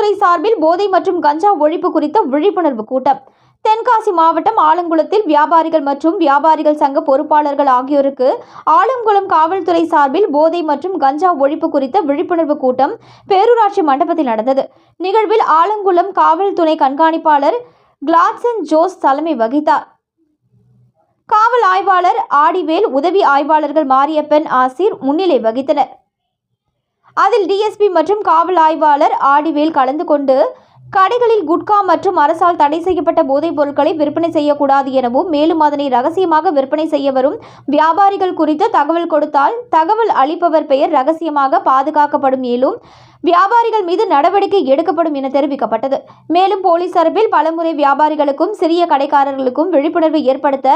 காவல்துறை சார்பில் போதை மற்றும் கஞ்சா ஒழிப்பு குறித்த விழிப்புணர்வு கூட்டம். தென்காசி மாவட்டம் ஆலங்குளத்தில் வியாபாரிகள் மற்றும் வியாபாரிகள் சங்க பொறுப்பாளர்கள் ஆகியோருக்கு ஆலங்குளம் காவல்துறை சார்பில் போதை மற்றும் கஞ்சா ஒழிப்பு குறித்த விழிப்புணர்வு கூட்டம் பேரூராட்சி மண்டபத்தில் நடந்தது. நிகழ்வில் ஆலங்குளம் காவல்துறை கண்காணிப்பாளர் கிளாட்சன் ஜோஸ் தலைமை வகித்தார். காவல் ஆய்வாளர் ஆடிவேல் உதவி ஆய்வாளர்கள் மாரியப்பன் ஆசிர் முன்னிலை வகித்தனர். அதில் டிஎஸ்பி மற்றும் காவல் ஆய்வாளர் ஆடிவேல் கலந்து கொண்டு கடைகளில் குட்கா மற்றும் அரசால் தடை செய்யப்பட்ட போதைப் பொருட்களை விற்பனை செய்யக்கூடாது எனவும் மேலும் அதனை ரகசியமாக விற்பனை செய்ய வரும் வியாபாரிகள் குறித்து தகவல் கொடுத்தால் தகவல் அளிப்பவர் பெயர் ரகசியமாக பாதுகாக்கப்படும் மேலும் வியாபாரிகள் மீது நடவடிக்கை எடுக்கப்படும் என தெரிவிக்கப்பட்டது. மேலும் போலீஸ் சார்பில் பலமுறை வியாபாரிகளுக்கும் சிறிய கடைக்காரர்களுக்கும் விழிப்புணர்வு ஏற்படுத்த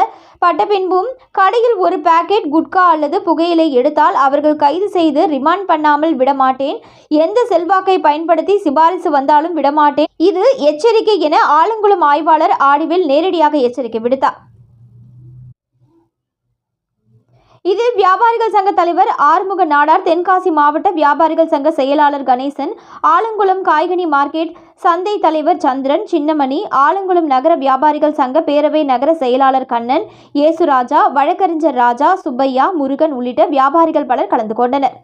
பட்ட பின்பும் கடையில் ஒரு பாக்கெட் குட்கா அல்லது புகையிலை எடுத்தால் அவர்கள் கைது செய்து ரிமாண்ட் பண்ணாமல் விடமாட்டேன். எந்த செல்வாக்கை பயன்படுத்தி சிபாரிசு வந்தாலும் விடமாட்டேன். இது எச்சரிக்கை என ஆலங்குளம் ஆய்வாளர் ஆடிவில் நேரடியாக எச்சரிக்கை விடுத்தார். இதில் வியாபாரிகள் சங்க தலைவர் ஆறுமுக நாடார் தென்காசி மாவட்ட வியாபாரிகள் சங்க செயலாளர் கணேசன் ஆலங்குளம் காய்கனி மார்க்கெட் சந்தை தலைவர் சந்திரன் சின்னமணி ஆலங்குளம் நகர வியாபாரிகள் சங்க பேரவை நகர செயலாளர் கண்ணன் இயேசுராஜா வழக்கறிஞர் ராஜா சுப்பையா முருகன் உள்ளிட்ட வியாபாரிகள் பலர் கலந்து கொண்டனர்.